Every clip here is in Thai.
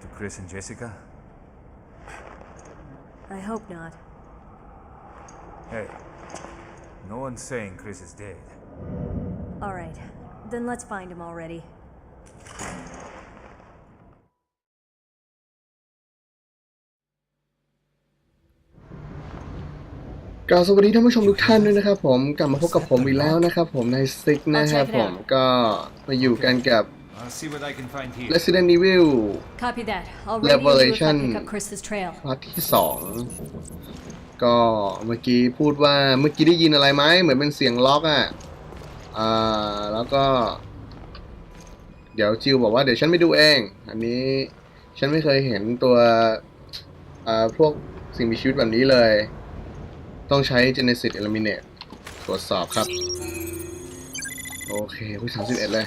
these things got to Chris and Jessica? I hope not. Hey, no one's saying Chris is dead. Alright, then let's find him already. ก็สวัสดีท่านผู้ชมทุกท่านด้วยนะครับผมกลับมาพบกับผมอีกแล้วนะครับผมในซิกนะครับผมก็มาอยู่กันกับ I'll see what I can find here. Resident Evil Copy that. I'll radio you if I Revelation. pick up Chris's trail. พาร์ทที่สองก็เมื่อกี้พูดว่าเมื่อกี้ได้ยินอะไรไหมเหมือนเป็นเสียงล็อกอะอ่าแล้วก็ เดี๋ยวจิวบอกว่าเดี๋ยวฉันไปดูเอง อันนี้ฉันไม่เคยเห็นตัวอ่าพวกสิ่งมีชีวิตแบบนี้เลย ต้องใช้ Genesis Eliminate ตรวจสอบครับ โอเคคุยสามสิบเอ็ดเลย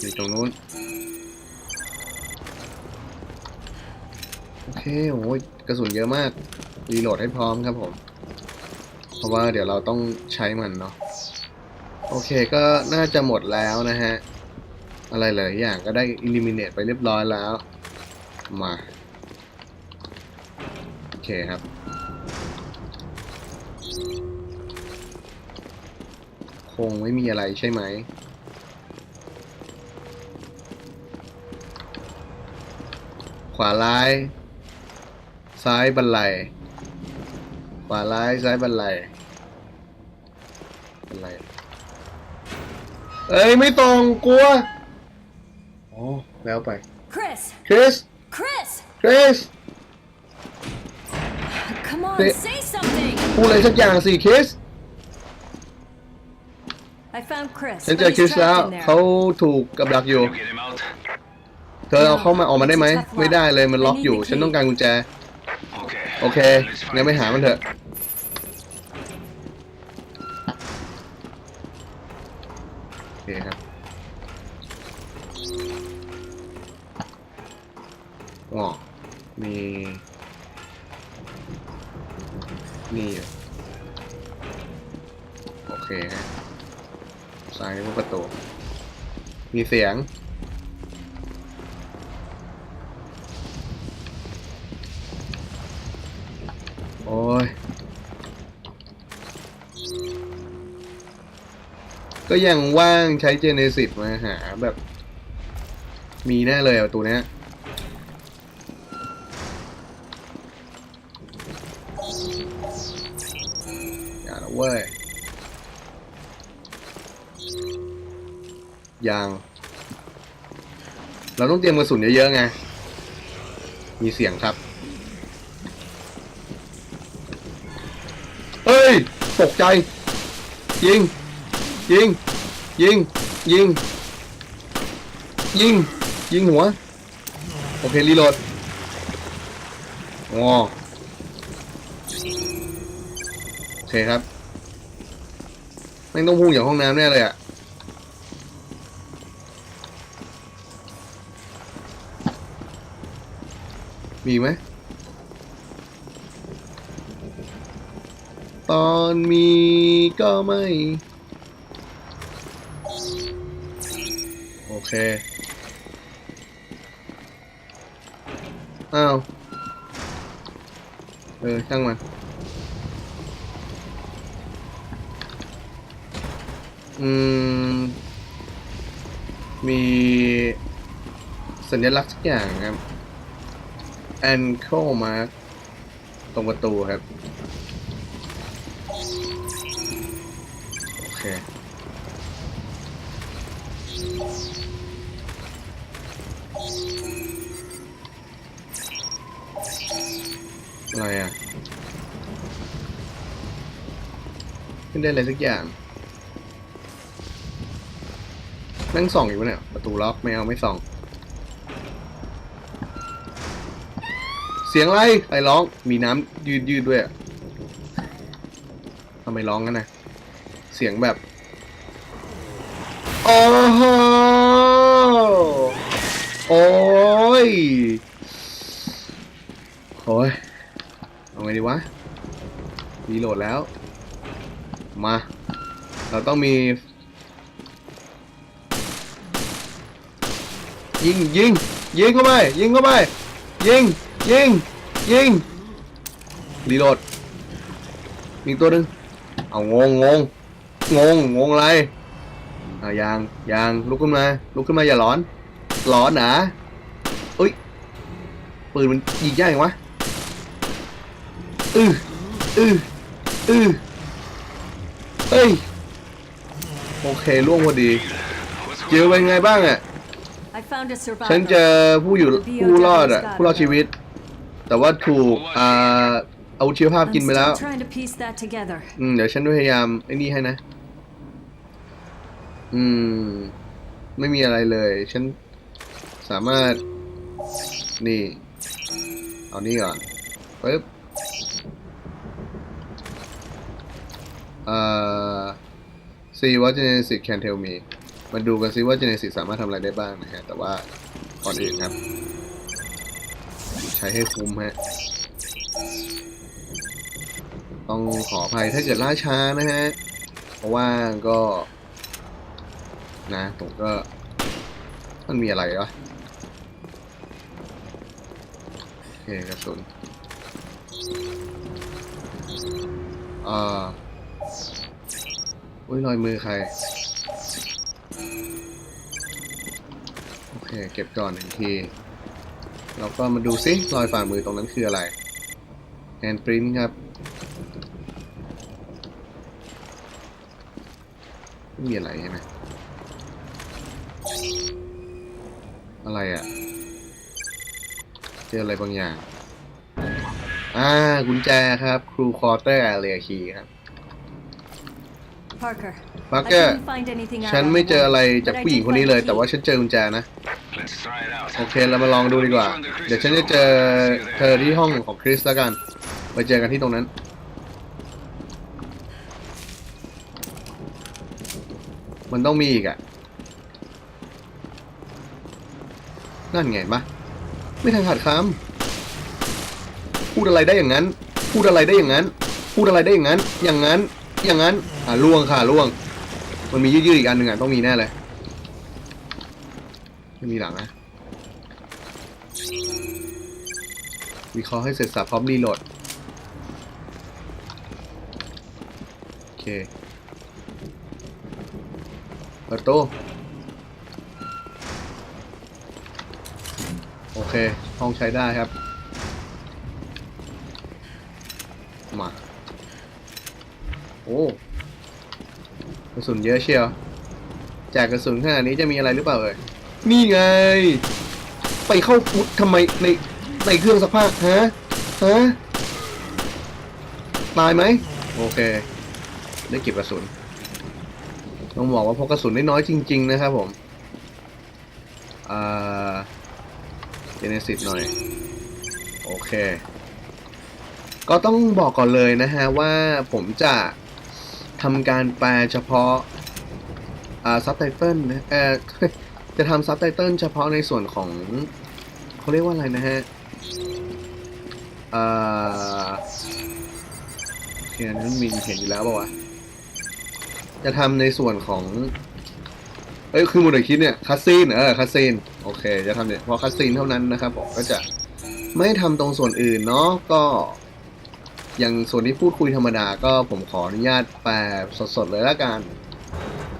อยู่ตรงนู้น โอเคโอ้ยกระสุนเยอะมาก รีโหลดให้พร้อมครับผม เพราะว่าเดี๋ยวเราต้องใช้มันเนาะ โอเคก็น่าจะหมดแล้วนะฮะ อะไรหลายอย่างก็ได้ eliminate ไปเรียบร้อยแล้ว มา โอเคครับคงไม่มีอะไรใช่ไหม ขวาร้าย ซ้ายบันไลขวาร้ายซ้ายบันไลบันไลเอ้ย ไม่ตรงกลัวอ๋อแล้วไป Chris! คริส Chris! คริส Come on, Hey. say something! พูดอะไรสักอย่างสิคริส I found Chris. ฉัน but เจอ he's คริสแล้ว trapped in there. เขาถูกกับดักอยู่ You get him out? เธอเอาเข้ามาออกมาได้ไหม ไม่ได้เลยมันล็อกอยู่ ฉันต้องการกุญแจ Okay. โอเคงั้นไปหามันเถอะ โอเคครับ อ๋อ มี นี่อยู่โอเคฮะซ้ายพวกประตู มีเสียง โอ้ย ก็ยังว่างใช้เจเนซิสมาหาแบบ มีแน่เลยอะประตูเนี้ยอย่าละเว้ยยังเราต้องเตรียมกระสุนเยอะๆไง มีเสียงครับ เฮ้ย ตกใจ ยิง ยิง ยิง ยิง ยิง ยิงหัว โอเค รีโหลดอ๋อโอเคครับแม่ต้องพุ่งจากห้องน้ำแน่เลยอะมีไหม ตอนมีก็ไม่ โอเค อ้าว เออ ช่างมัน อืม มีสัญลักษณ์สักอย่างครับ ankle mark ตรงประตูครับ อเคอะไรอะ ขึ้นได้อะไรสักอย่างนั่งส่องอยู่เนี่ย ประตูล็อกไม่เอาไม่ส่อง เสียงอะไรใครร้องมีน้ำยืดยืดด้วยทำไมร้องกันนะ เสียงแบบ โอ้โหโอ้ยโอ้ยเอาไงดีวะรีโหลดแล้ว มา เราต้องมี ยิงยิงยิงเข้าไปยิงเข้าไปยิงยิงยิงรีโหลดมีตัวหนึ่งเอางงงง งง งงอะไรอะยางยางลุกขึ้นมา ลุกขึ้นมาอย่าร้อน ร้อนนะเอ้ย ปืนมันยิงยากอย่างวะอืออืออือเอ้ย โอเคล่วงพอดี เจอเป็นไงบ้างอะ I found a ฉัน survivor. เจอผู้อยู่ผู้รอดอะ ผู้รอดชีวิต แต่ว่าถูกอ่าอาวุธชีวภาพ I'm กินไปแล้ว still trying to piece that together. อืม เดี๋ยวฉันพยายามไอ้นี่ให้นะ อืม ไม่มีอะไรเลย ฉันสามารถ นี่ เอานี่ก่อนปึ๊บเอ่อ see what genesis can tell me มาดูกันซิว่า genesis สามารถทำอะไรได้บ้างนะฮะ แต่ว่าก่อนอื่นครับ ใช้ให้คุ้มฮะ ต้องขออภัยถ้าเกิดล่าช้านะฮะ เพราะว่าก็ นะผมก็ มันมีอะไรวะโอเคกระสุนอ่าอุ้ยรอยมือใคร โอเค เก็บก่อนหนึ่งทีแล้วก็มาดูซิรอยฝ่ามือตรงนั้นคืออะไรแฮนด์ปรินครับไม่มีอะไรใช่ไหม อะไรอะ่ะ เจออะไรบางอย่าง อ่ากุญแจครับครูคอร์เตอร์เรียคีครับ Parker. I Parker couldn't find anything out ฉัน on ไม่ the เจอ wall, อะไรจาก but I ผู้หญิง did คนนี้ find เลย the แต่ว่า key. ฉันเจอกุญแจนะ Let's try it out. โอเคเรามาลองดูดีกว่า เดี๋ยวฉันจะเจอเธอที่ห้องของคริสแล้วกัน ไปเจอกันที่ตรงนั้นมันต้องมีอีกอะ นั่นไงเห็นปะไม่ทันขาดคำพูดอะไรได้อย่างนั้น พูดอะไรได้อย่างนั้น พูดอะไรได้อย่างนั้น อย่างนั้น อย่างนั้นอะล่วงค่ะล่วง มันมียืดๆอีกอันหนึ่งอะต้องมีแน่เลยไม่มีหลังนะวิเคราะห์ให้เสร็จสับพร้อมรีโหลดโอเคเปิดตู้ โอเค ห้องใช้ได้ครับ มา โอ้กระสุนเยอะเชียวแจกกระสุนขนาดนี้จะมีอะไรหรือเปล่าเอ่ย นี่ไง ไปเข้ามุดทำไมในในเครื่องซักผ้าฮะ ฮะ ตายไหม โอเค ได้เก็บกระสุน ต้องบอกว่าพกกระสุนได้น้อยจริง ๆ นะครับผม อ่า เจเนซิสหน่อย โอเค ก็ต้องบอกก่อนเลยนะฮะว่าผมจะทำการแปลเฉพาะอ่าซับไตเติลนะเออจะทำซับไตเติลเฉพาะในส่วนของเขาเรียกว่าอะไรนะฮะอ่าโอเคนนั้นมีเห็นอยู่แล้วป่าวะจะทำในส่วนของ เอ้ยคือมูดคิดเนี่ยคัสซีนเออคัสซีนโอเค จะทำเนี่ยเพราะคัสซีนเท่านั้นนะครับผมก็จะไม่ทำตรงส่วนอื่นเนาะก็อย่างส่วนที่พูดคุยธรรมดาก็ผมขออนุญาตแปลสดๆเลยละกัน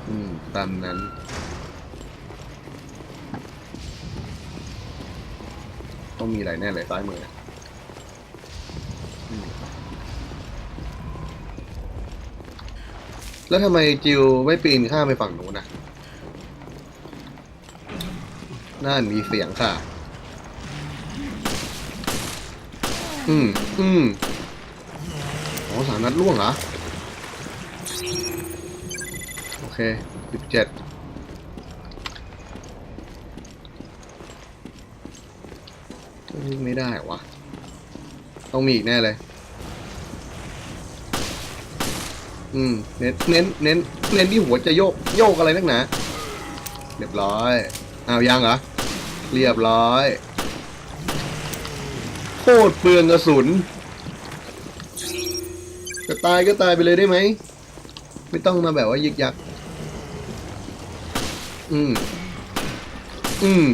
อืม ตามนั้น ต้องมีอะไรแน่เลยซ้ายมือแล้วทำไมจิวไม่ปีนข้ามไปฝั่งนู้นนะ นั่นมีเสียงค่ะ อืม อืมอ๋อสามนัดล่วงเหรอ โอเคสิบเจ็ดไม่ได้วะ ต้องมีอีกแน่เลย อืม เน้น เน้น เน้น เน้นที่หัวจะโยก โยกอะไรนักหนา เรียบร้อยอ้าวยังเหรอ เรียบร้อย โคตรเปลืองกระสุน จะตายก็ตายไปเลยได้ไหม ไม่ต้องมาแบบว่ายึกยัก อืม อืม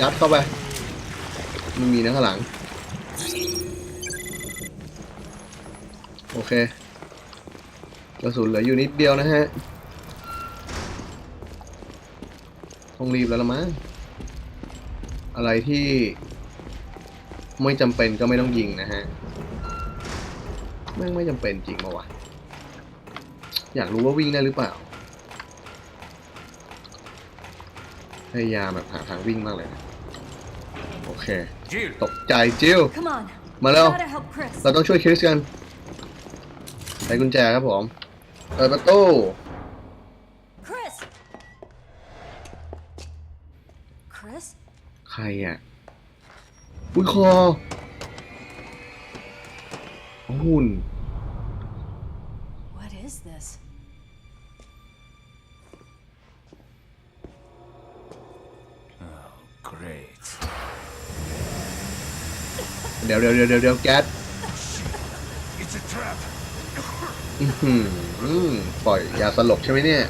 ยัดเข้าไปไม่มีนะข้างหลัง โอเค กระสุนเหลืออยู่นิดเดียวนะฮะต้องรีบแล้วละมั้งอะไรที่ไม่จำเป็นก็ไม่ต้องยิงนะฮะแม่งไม่จำเป็นจริงมาวะอยากรู้ว่าวิ่งได้หรือเปล่า พยายามแบบหาทางวิ่งมากเลยนะโอเค Jill, ตกใจจิว Come on. มาแล้ว Gotta help Chris. เราต้องช่วยคริสกันใส่กุญแจครับผม เปิดประตู Chris! Chris? ใครอะอุ้ยคอหุ่น What is this? great. เดี๋ยวเดี๋ยวเดี๋ยวเดี๋ยวเดี๋ยวแก๊ส อื้อหือปล่อยยาสลบใช่ไหมเนี่ย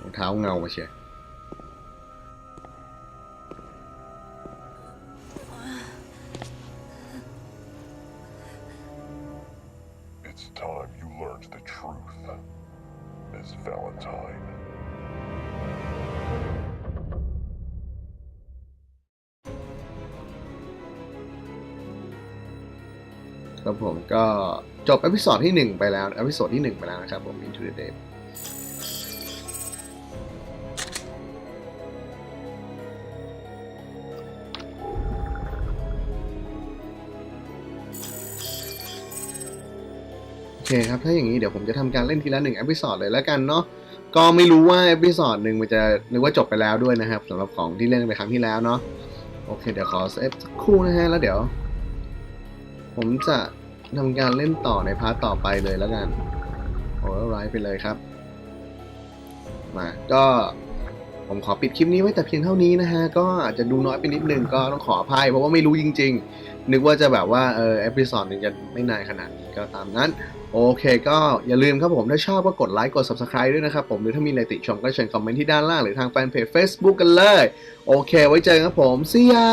รองเท้าเงามาเชีย ครับผมก็จบเอพิ o d ดที่ 1 ไปแล้วเอพิ o d ที่ 1 ไปแล้วนะครับผม Into the Day โอเคครับ ถ้าอย่างนี้เดี๋ยวผมจะทำการเล่นทีละหนึ่งเอพิ o d ดเลยแล้วกันเนาะ ก็ไม่รู้ว่าเอพิ o d ดหนึ่งมันจะนึกว่าจบไปแล้วด้วยนะครับสำหรับของที่เล่นไปครั้งที่แล้วเนาะ โอเค เดี๋ยวขอเซฟคู่นะฮะ แล้วเดี๋ยว ผมจะ ทำการเล่นต่อในพาร์ทต่อไปเลยแล้วกันโอ้ไรไปเลยครับ มาก็ผมขอปิดคลิปนี้ไว้แต่เพียงเท่านี้นะฮะ ก็อาจจะดูน้อยไปนิดนึงก็ต้องขออภัยเพราะว่าไม่รู้จริง ๆ นึกว่าจะแบบว่าเออเอพิซอดนึงจะไม่นานขนาดนี้ก็ตามนั้น โอเคก็อย่าลืมครับผมถ้าชอบก็กดไลค์กด Subscribe ด้วยนะครับผมหรือถ้ามีอะไรติชมก็เชิญคอมเมนต์ที่ด้านล่างหรือทางแฟนเพจ Facebook กันเลย โอเค ไว้เจอกันครับผม see ya